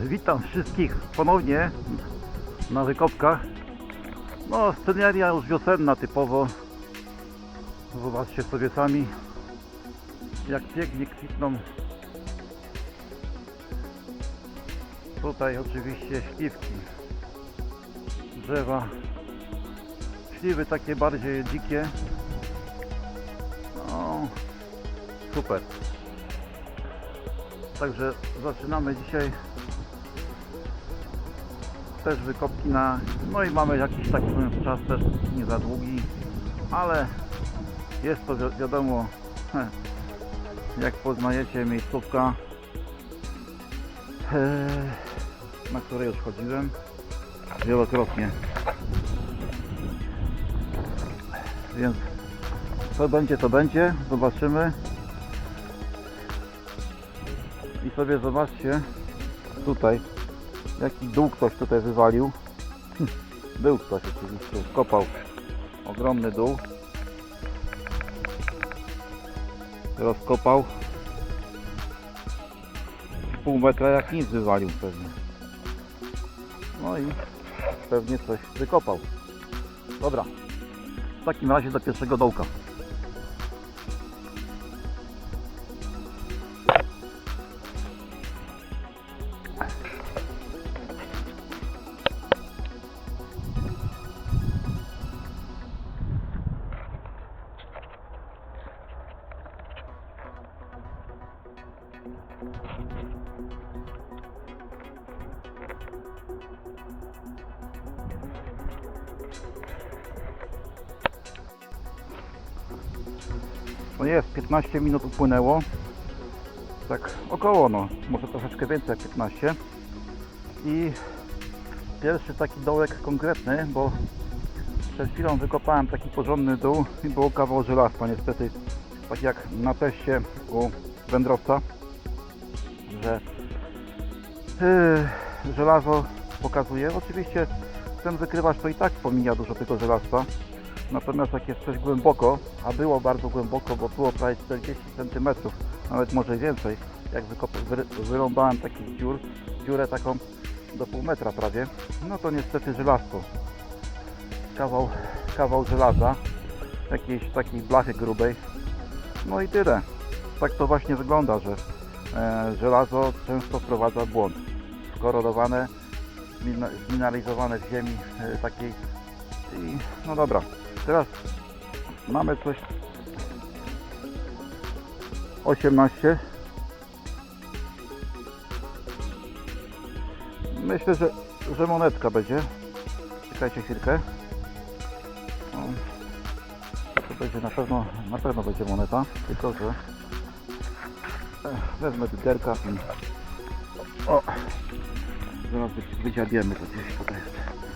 Witam wszystkich ponownie na wykopkach. No, sceneria już wiosenna typowo. Zobaczcie sobie sami, jak pięknie kwitną. Tutaj oczywiście śliwki, drzewa. Śliwy takie bardziej dzikie. No, super. Także zaczynamy dzisiaj też wykopki na... No i mamy jakiś taki czas też nie za długi, ale jest to wi- wiadomo, jak poznajecie miejscówka, e, na której już chodziłem wielokrotnie. Więc co będzie, to będzie. Zobaczymy. I sobie zobaczcie tutaj jaki dół ktoś tutaj wywalił. Był ktoś oczywiście, kopał ogromny dół. Rozkopał. Pół metra jak nic wywalił pewnie. No i pewnie coś wykopał. Dobra. W takim razie do pierwszego dołka. Jest, 15 minut upłynęło. Tak około, no, może troszeczkę więcej jak 15. I pierwszy taki dołek konkretny, bo przed chwilą wykopałem taki porządny dół i było kawał żelazka niestety. Tak jak na teście u wędrowca, że yy, żelazo pokazuje. Oczywiście ten wykrywacz to i tak pomija dużo tego żelazka. Natomiast jak jest coś głęboko, a było bardzo głęboko, bo było prawie 40 cm, nawet może więcej, jak wy, wyrąbałem takich dziur, dziurę taką do pół metra prawie, no to niestety żelazko. Kawał, kawał żelaza, jakiejś takiej blachy grubej. No i tyle. Tak to właśnie wygląda, że e, żelazo często wprowadza błąd. Skorodowane, zmin- zmineralizowane w ziemi e, takiej i no dobra, teraz mamy coś. 18 myślę, że, że monetka będzie. Czekajcie chwilkę. To będzie na pewno na pewno będzie moneta tylko, że Ech, wezmę dyderka i o! Zaraz wy- wydziabiemy to gdzieś tutaj. jest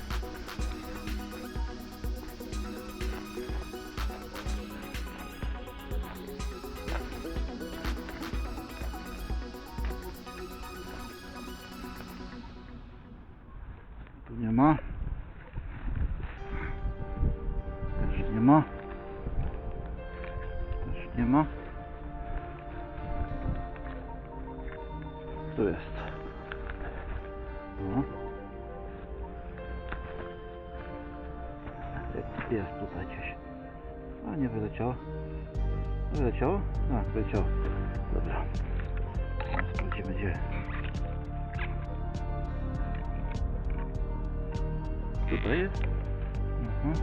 Gdzie. Tutaj jest? Mhm.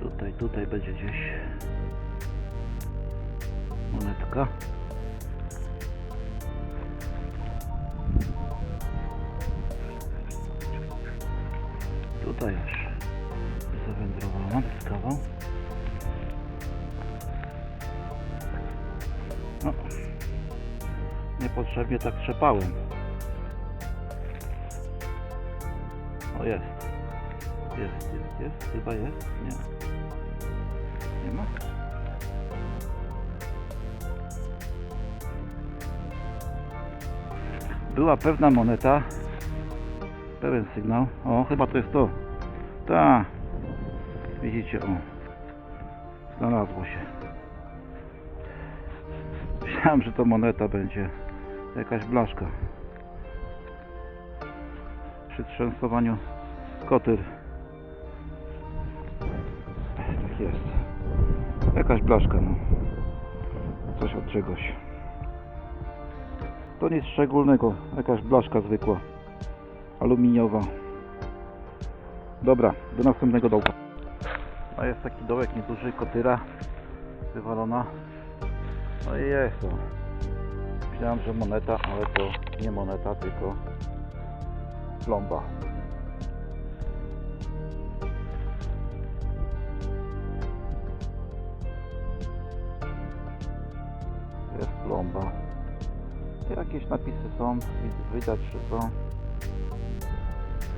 Tutaj, tutaj będzie gdzieś monetka. Niepotrzebnie tak trzepałem. O jest. Jest, jest, jest. Chyba jest. Nie. Nie ma? Była pewna moneta. Pewien sygnał. O, chyba to jest to. Ta. Widzicie, o. Znalazło się. Myślałem, że to moneta będzie. Jakaś blaszka. Przy trzęsowaniu kotyr. Tak jest. Jakaś blaszka, no. Coś od czegoś. To nic szczególnego. Jakaś blaszka zwykła. Aluminiowa. Dobra, do następnego dołka. A jest taki dołek nieduży, kotyra wywalona. No i jest to. Myślałem, że moneta, ale to nie moneta, tylko plomba. Jest plomba. Jakieś napisy są, wid- widać, że są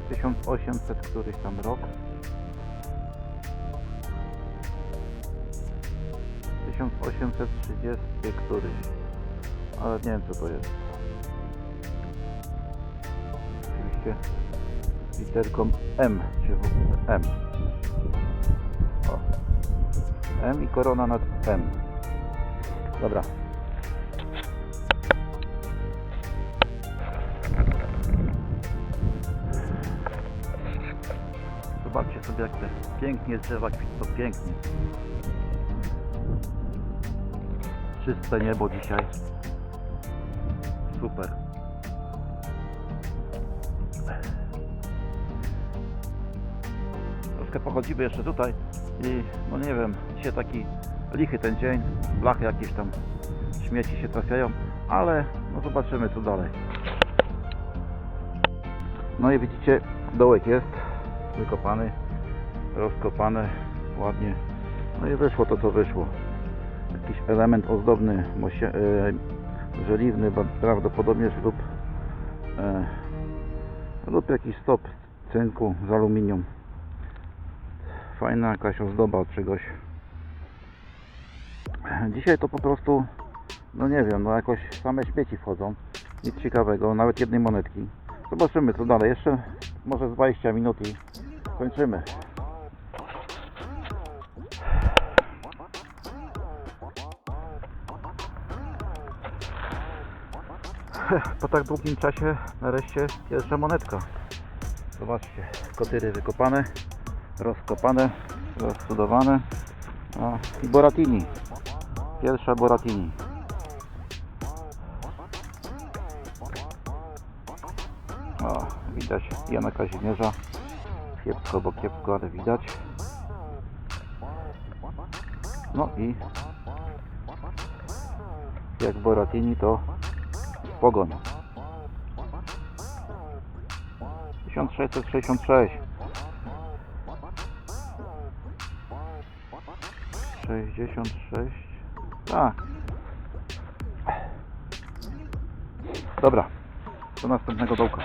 1800 któryś tam rok. 1830 któryś. Ale nie wiem co to jest. Oczywiście literką M, czy w M. O. M i korona nad M. Dobra. Zobaczcie sobie jak te pięknie drzewa kwitną, pięknie. Czyste niebo dzisiaj. Super. Troszkę pochodzimy jeszcze tutaj i no nie wiem, dzisiaj taki lichy ten dzień, blachy jakieś tam śmieci się trafiają, ale no zobaczymy co dalej. No i widzicie, dołek jest wykopany, rozkopany ładnie. No i wyszło to co wyszło. Jakiś element ozdobny, e, żeliwny prawdopodobnie lub, e, lub jakiś stop cynku z aluminium. Fajna jakaś ozdoba od czegoś. Dzisiaj to po prostu, no nie wiem, no jakoś same śmieci wchodzą. Nic ciekawego, nawet jednej monetki. Zobaczymy co dalej. Jeszcze może z 20 minut i kończymy. Po tak długim czasie nareszcie pierwsza monetka. Zobaczcie, kotyry wykopane, rozkopane, rozcudowane. O, I Boratini. Pierwsza Boratini. O, widać Jana Kazimierza. Kiepsko, bo kiepsko, ale widać. No i jak Boratini to pogoń. 1666 66 Tak. Dobra. Do następnego dołka.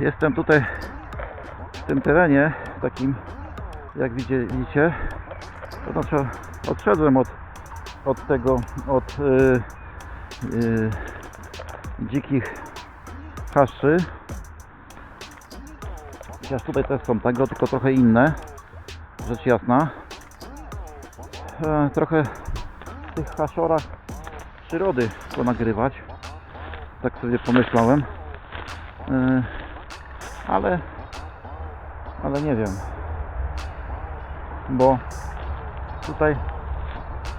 Jestem tutaj w tym terenie takim jak widzicie to znaczy odszedłem od, od tego od y, y, dzikich haszczy. Chociaż tutaj też są tego, tylko trochę inne rzecz jasna. E, trochę w tych hasiorach przyrody ponagrywać. Tak sobie pomyślałem. E, ale ale nie wiem. Bo tutaj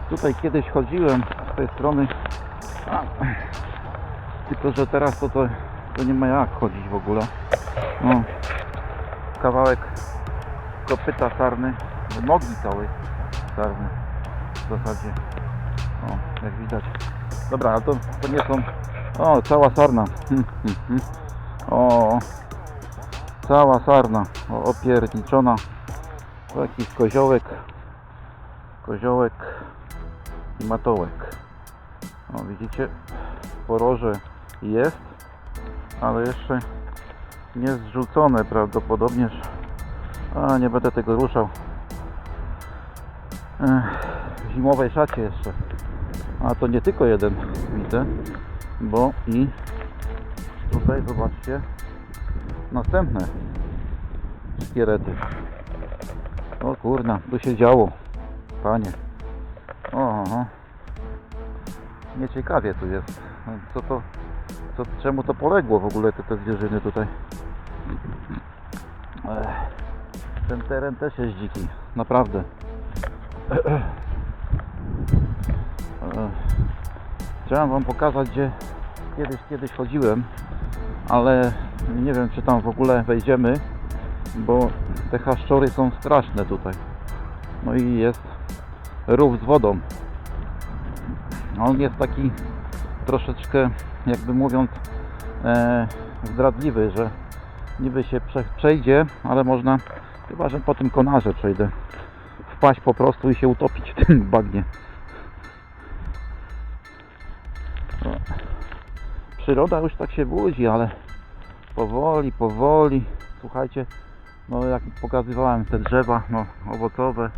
tutaj kiedyś chodziłem z tej strony. A, tylko że teraz to, to to nie ma jak chodzić w ogóle. No, kawałek kopyta sarny nogi całej sarny w zasadzie. O jak widać. Dobra a to, to nie są o cała sarna. O cała sarna o, opierniczona. Jakiś koziołek koziołek i matołek. O widzicie poroże jest ale jeszcze nie zrzucone prawdopodobnie a nie będę tego ruszał. W zimowej szacie jeszcze. A to nie tylko jeden widzę bo i tutaj zobaczcie następne szkielety. O kurna, tu się działo. Panie. O, o. Nieciekawie tu jest. No, Co to, co, czemu to poległo w ogóle te, te zwierzyny tutaj? Ech, ten teren też jest dziki, naprawdę. Ech. Chciałem Wam pokazać, gdzie kiedyś, kiedyś chodziłem, ale nie wiem, czy tam w ogóle wejdziemy, bo te haszczory są straszne tutaj. No i jest rów z wodą. On jest taki troszeczkę, jakby mówiąc, e, zdradliwy, że niby się prze, przejdzie, ale można, chyba że po tym konarze przejdę, wpaść po prostu i się utopić w tym bagnie. Przyroda już tak się budzi, ale powoli, powoli. Słuchajcie, no jak pokazywałem te drzewa, no owocowe,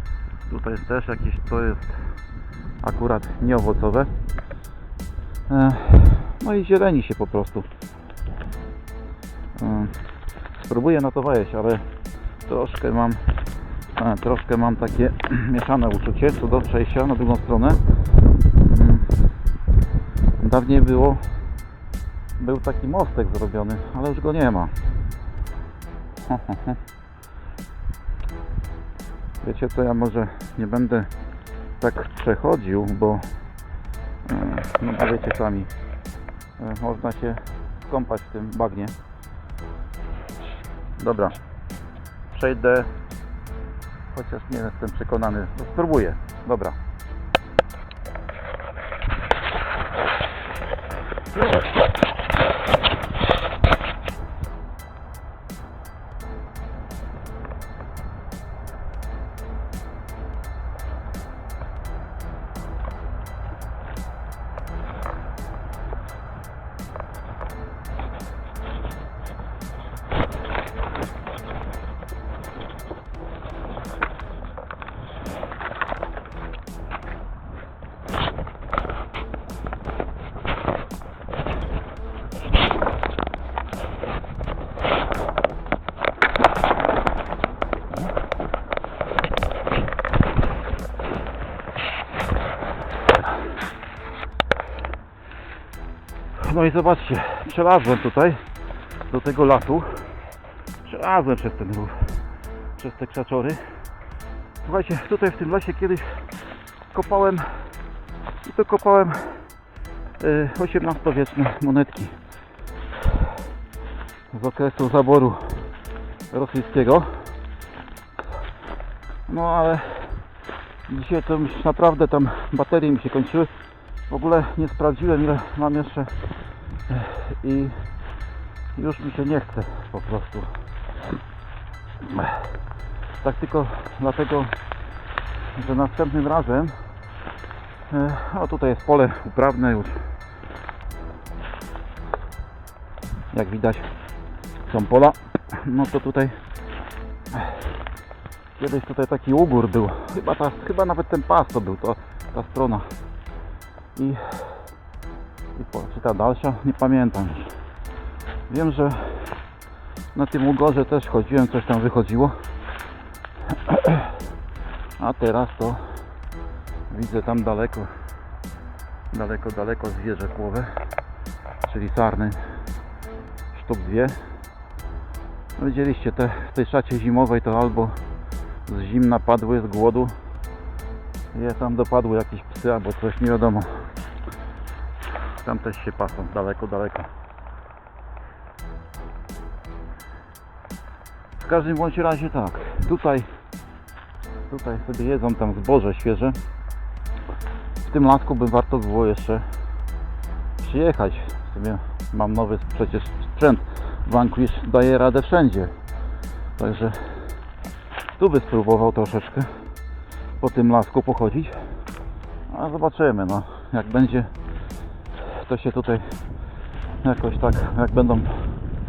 tutaj jest też jakieś, to jest akurat nieowocowe. No i zieleni się po prostu. Spróbuję na to wejść, ale troszkę mam e, troszkę mam takie mieszane uczucie co do przejścia na drugą stronę. Mm. Dawniej było był taki mostek zrobiony, ale już go nie ma. Wiecie co, ja może nie będę tak przechodził, bo e, no wiecie sami, e, można się skąpać w tym bagnie. Dobra, przejdę, chociaż nie jestem przekonany, no spróbuję, dobra. No i zobaczcie, przelazłem tutaj do tego lasu. Przelazłem przez ten rów, przez te krzaczory. Słuchajcie, tutaj w tym lesie kiedyś kopałem i to kopałem y, XVIII-wieczne monetki z okresu zaboru rosyjskiego. No ale dzisiaj to już naprawdę tam baterie mi się kończyły. W ogóle nie sprawdziłem ile mam jeszcze i już mi się nie chce po prostu. Tak tylko dlatego, że następnym razem e, o tutaj jest pole uprawne już. Jak widać są pola. No to tutaj kiedyś tutaj taki ugór był. Chyba, ta, chyba nawet ten pas to był to, ta strona. I, i czy ta dalsza nie pamiętam. Już wiem, że na tym ugorze też chodziłem, coś tam wychodziło. A teraz to widzę tam daleko daleko, daleko zwierzę kłowe czyli sarny. Sztuk dwie. No widzieliście te, w tej szacie zimowej to albo z zimna padły z głodu. Je tam dopadły jakieś psy albo coś nie wiadomo tam też się pasą daleko, daleko. W każdym bądź razie tak tutaj tutaj sobie jedzą tam zboże świeże. W tym lasku by warto było jeszcze przyjechać. Sobie mam nowy przecież sprzęt. Vanquish daje radę wszędzie. Także tu by spróbował troszeczkę po tym lasku pochodzić. A zobaczymy no jak będzie to się tutaj jakoś tak, jak będą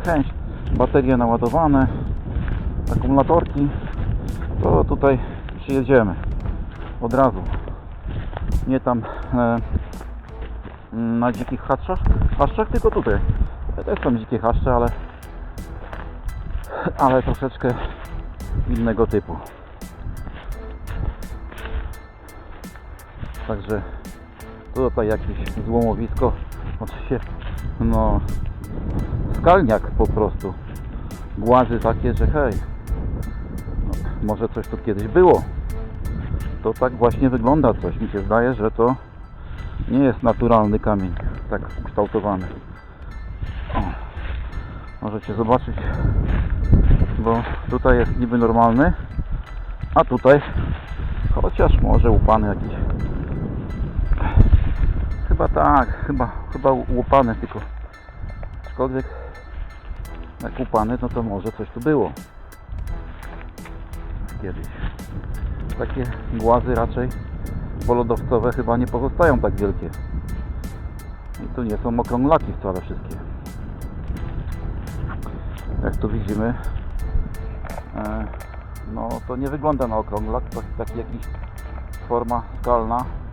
chęć, baterie naładowane, akumulatorki, to tutaj przyjedziemy od razu. Nie tam e, na dzikich haszczach, haszczach tylko tutaj. Ja też są dzikie haszcze, ale, ale troszeczkę innego typu. Także tutaj jakieś złomowisko Oczywiście no skalniak po prostu. Głazy takie, że hej. No, może coś tu kiedyś było. To tak właśnie wygląda coś. Mi się zdaje, że to nie jest naturalny kamień tak ukształtowany. O, możecie zobaczyć, bo tutaj jest niby normalny, a tutaj chociaż może łupany jakiś. Chyba tak, chyba, chyba łupany tylko. Aczkolwiek jak łupany, no to może coś tu było. Kiedyś. Takie głazy raczej polodowcowe chyba nie pozostają tak wielkie. I tu nie są okrąglaki wcale wszystkie. Jak tu widzimy, e, no to nie wygląda na okrąglak, to taki jakiś forma skalna.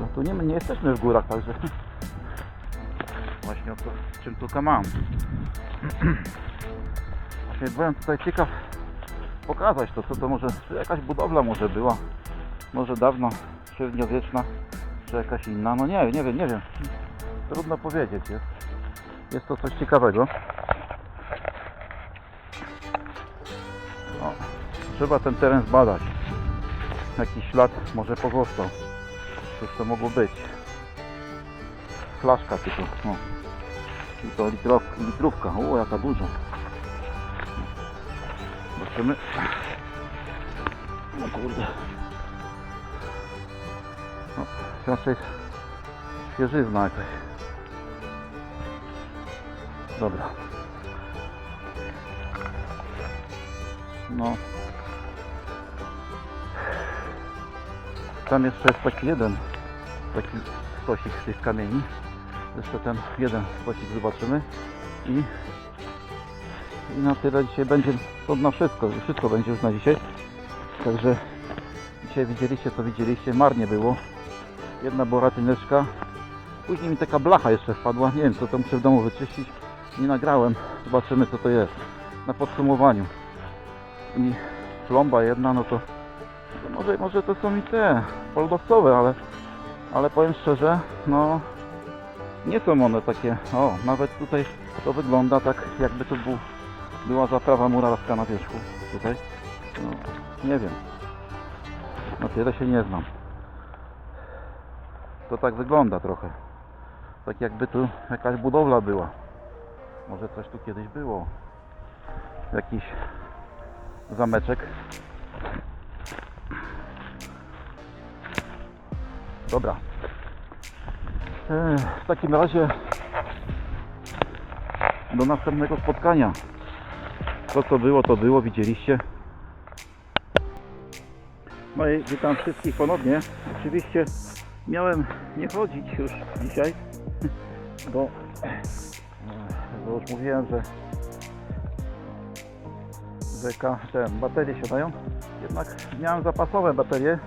No tu nie, nie jesteśmy w górach, także właśnie o to, czym tylko mam. Właśnie byłem tutaj ciekaw pokazać to, co to może, czy jakaś budowla może była, może dawno średniowieczna, czy jakaś inna, no nie, nie wiem, nie wiem, trudno powiedzieć, jest, jest to coś ciekawego. Trzeba ten teren zbadać, jakiś ślad może pozostał, cóż to mogło być, flaszka tylko, no. I to litrow, litrówka, o jaka duża. Zobaczymy. No kurde. No, raczej świeżyzna jakaś. Dobra. No. Tam jeszcze jest taki jeden, taki stosik z tych kamieni. Jeszcze ten jeden stosik zobaczymy. I i na tyle dzisiaj będzie to na wszystko, wszystko będzie już na dzisiaj. Także dzisiaj widzieliście co widzieliście, marnie było. Jedna boratyneczka. Później mi taka blacha jeszcze wpadła, nie wiem co to muszę w domu wyczyścić. Nie nagrałem, zobaczymy co to jest. Na podsumowaniu. I plomba jedna, no to, to może, może to są i te poldowcowe, ale, ale powiem szczerze, no nie są one takie, o nawet tutaj to wygląda tak jakby to był była zaprawa murarska na wierzchu tutaj. No, nie wiem. Na tyle się nie znam. To tak wygląda trochę. Tak jakby tu jakaś budowla była. Może coś tu kiedyś było. Jakiś zameczek. Dobra. W takim razie do następnego spotkania. To co było, to było, widzieliście. No i witam wszystkich ponownie. Oczywiście miałem nie chodzić już dzisiaj, bo, bo już mówiłem, że, że ka- te baterie siadają. Jednak miałem zapasowe baterie.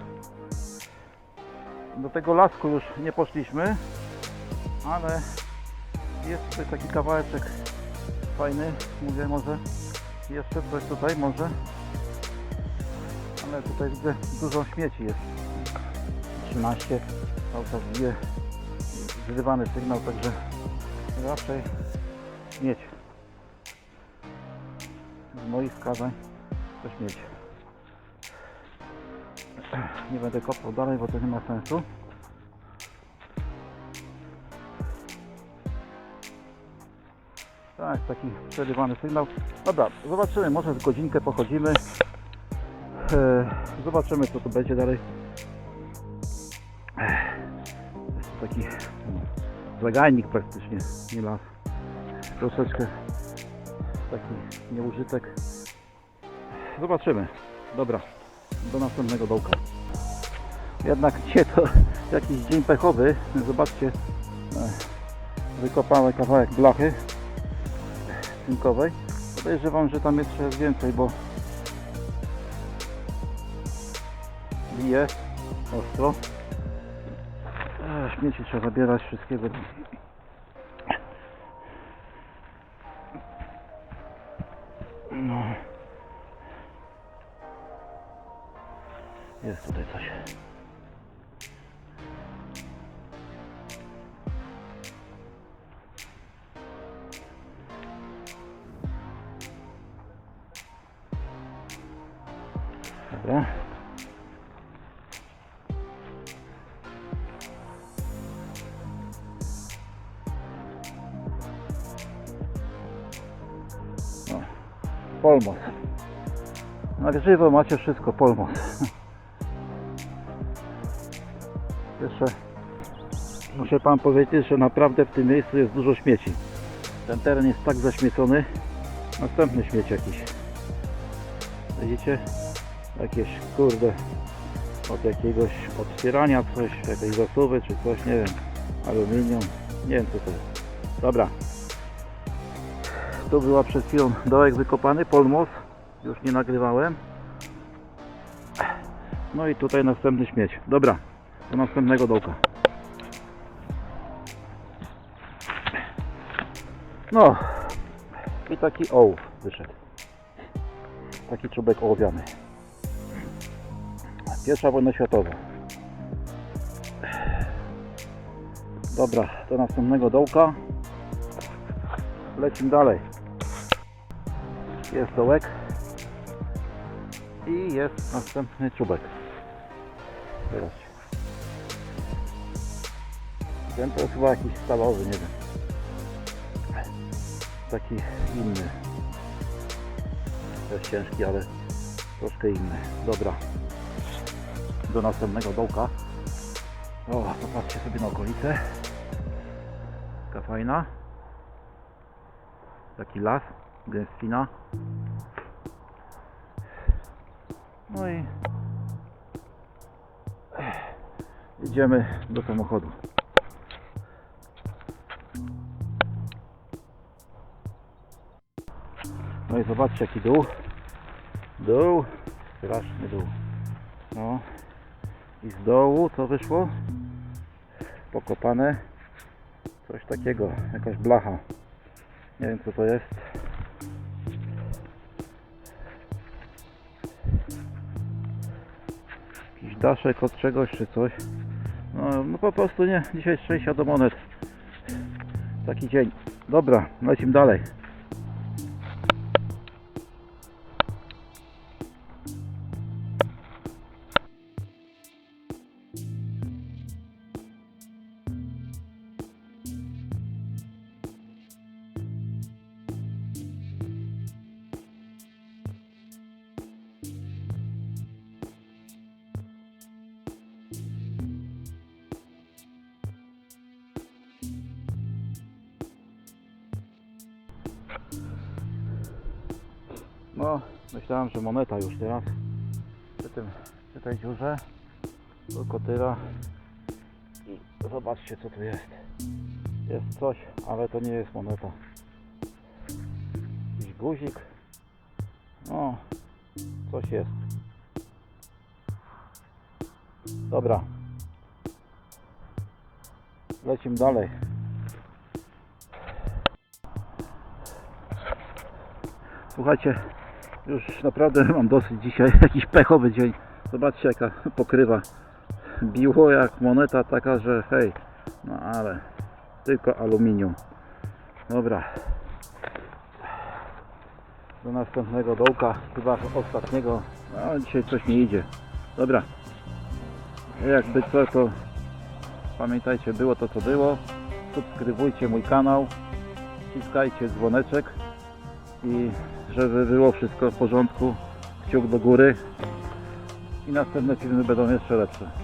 Do tego lasku już nie poszliśmy, ale jest tutaj taki kawałeczek fajny. Mówię może jeszcze coś tutaj może. Ale tutaj widzę dużo śmieci jest. 13 auta zbije wzywany sygnał, także raczej śmieć. Z moich wskazań to śmieć. Nie będę kopał dalej, bo to nie ma sensu. Tak, taki przerywany sygnał. Dobra, zobaczymy, może z godzinkę pochodzimy. E, zobaczymy co tu będzie dalej. Ech, Jest to taki mm, zagajnik praktycznie, nie las. Troszeczkę taki nieużytek. Zobaczymy. Dobra, do następnego dołka. Jednak dzisiaj to jakiś dzień pechowy. Zobaczcie, e, wykopałem kawałek blachy cynkowej. Podejrzewam, że tam jeszcze jest więcej, bo bije ostro. Śmieci trzeba zabierać wszystkiego. No. Jest tutaj coś. Dobra. No, polmos. Na grzywo macie wszystko, polmos. muszę Pan powiedzieć, że naprawdę w tym miejscu jest dużo śmieci. Ten teren jest tak zaśmiecony. Następny śmieć jakiś. Widzicie? Jakieś kurde od jakiegoś otwierania coś, jakieś zasuwy czy coś, nie wiem. Aluminium. Nie wiem co to jest. Dobra. Tu była przed chwilą dołek wykopany, polmos. Już nie nagrywałem. No i tutaj następny śmieć. Dobra, do następnego dołka. No i taki ołów wyszedł. Taki czubek ołowiany. Pierwsza wojna światowa. Dobra, do następnego dołka. Lecimy dalej. Jest dołek. I jest następny czubek. Zobaczcie. Ten to jest chyba jakiś stalowy, nie wiem. Taki inny. Też ciężki, ale troszkę inny. Dobra. Do następnego dołka. O, popatrzcie sobie na okolicę. Taka fajna. Taki las, gęstina. No i idziemy do samochodu. No i zobaczcie jaki dół. Dół, straszny dół. No i z dołu co wyszło? Pokopane coś takiego, jakaś blacha. Nie wiem co to jest. Jakiś daszek od czegoś czy coś. No, no po prostu nie, dzisiaj szczęścia do monet. Taki dzień. Dobra, lecimy dalej. Moneta już teraz. Przy, tym, przy tej dziurze. Tylko tyle. I zobaczcie co tu jest. Jest coś, ale to nie jest moneta. Jakiś guzik. No, coś jest. Dobra. Lecimy dalej. Słuchajcie, już naprawdę mam dosyć dzisiaj. Jakiś pechowy dzień. Zobaczcie jaka pokrywa. Biło jak moneta taka, że hej. No ale tylko aluminium. Dobra. Do następnego dołka, chyba ostatniego. No dzisiaj coś nie idzie. Dobra. Jakby co to pamiętajcie, było to co było. Subskrybujcie mój kanał. Wciskajcie dzwoneczek i żeby było wszystko w porządku, kciuk do góry i następne filmy będą jeszcze lepsze.